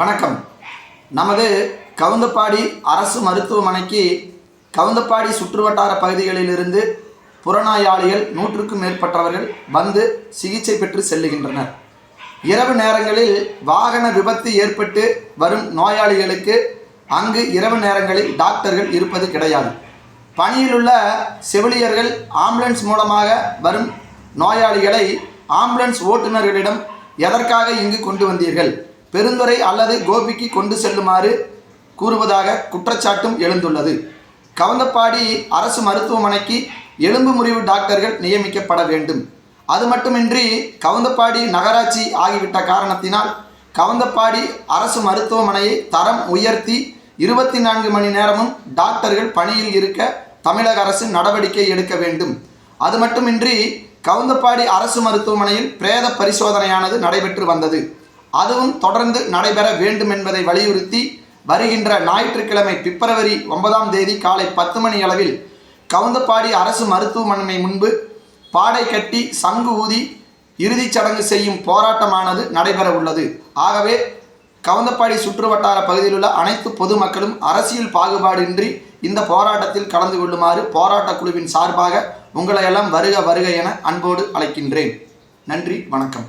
வணக்கம். நமது கவுந்தப்பாடி அரசு மருத்துவமனைக்கு கவுந்தப்பாடி சுற்றுவட்டார பகுதிகளிலிருந்து புறநோயாளிகள் நூற்றுக்கும் மேற்பட்டவர்கள் வந்து சிகிச்சை பெற்று செல்லுகின்றனர். இரவு நேரங்களில் வாகன விபத்து ஏற்பட்டு வரும் நோயாளிகளுக்கு அங்கு இரவு நேரங்களில் டாக்டர்கள் இருப்பது கிடையாது. பணியிலுள்ள செவிலியர்கள் ஆம்புலன்ஸ் மூலமாக வரும் நோயாளிகளை ஆம்புலன்ஸ் ஓட்டுநர்களிடம் எதற்காக இங்கு கொண்டு வந்தீர்கள்? பெருந்துறை அல்லது கோபிக்கு கொண்டு செல்லுமாறு கூறுவதாக குற்றச்சாட்டும் எழுந்துள்ளது. கவுந்தப்பாடி அரசு மருத்துவமனைக்கு எலும்பு முறிவு டாக்டர்கள் நியமிக்கப்பட வேண்டும். அது மட்டுமின்றி கவுந்தப்பாடி நகராட்சி ஆகிவிட்ட காரணத்தினால் கவுந்தப்பாடி அரசு மருத்துவமனையை தரம் உயர்த்தி இருபத்தி நான்கு மணி நேரமும் டாக்டர்கள் பணியில் இருக்க தமிழக அரசு நடவடிக்கை எடுக்க வேண்டும். அது மட்டுமின்றி கவுந்தப்பாடி அரசு மருத்துவமனையில் பிரேத பரிசோதனையானது நடைபெற்று வந்தது. அதுவும் தொடர்ந்து நடைபெற வேண்டும் என்பதை வலியுறுத்தி வருகின்ற ஞாயிற்றுக்கிழமை பிப்ரவரி ஒன்பதாம் தேதி காலை பத்து மணி அளவில் கவுந்தப்பாடி அரசு மருத்துவமனை முன்பு பாடை கட்டி சங்கு ஊதி இறுதிச் சடங்கு செய்யும் போராட்டமானது நடைபெற உள்ளது. ஆகவே கவுந்தப்பாடி சுற்றுவட்டார பகுதியில் உள்ள அனைத்து பொதுமக்களும் அரசியல் பாகுபாடின்றி இந்த போராட்டத்தில் கலந்து கொள்ளுமாறு போராட்டக் குழுவின் சார்பாக உங்களையெல்லாம் வருக வருக என அன்போடு அழைக்கின்றேன். நன்றி வணக்கம்.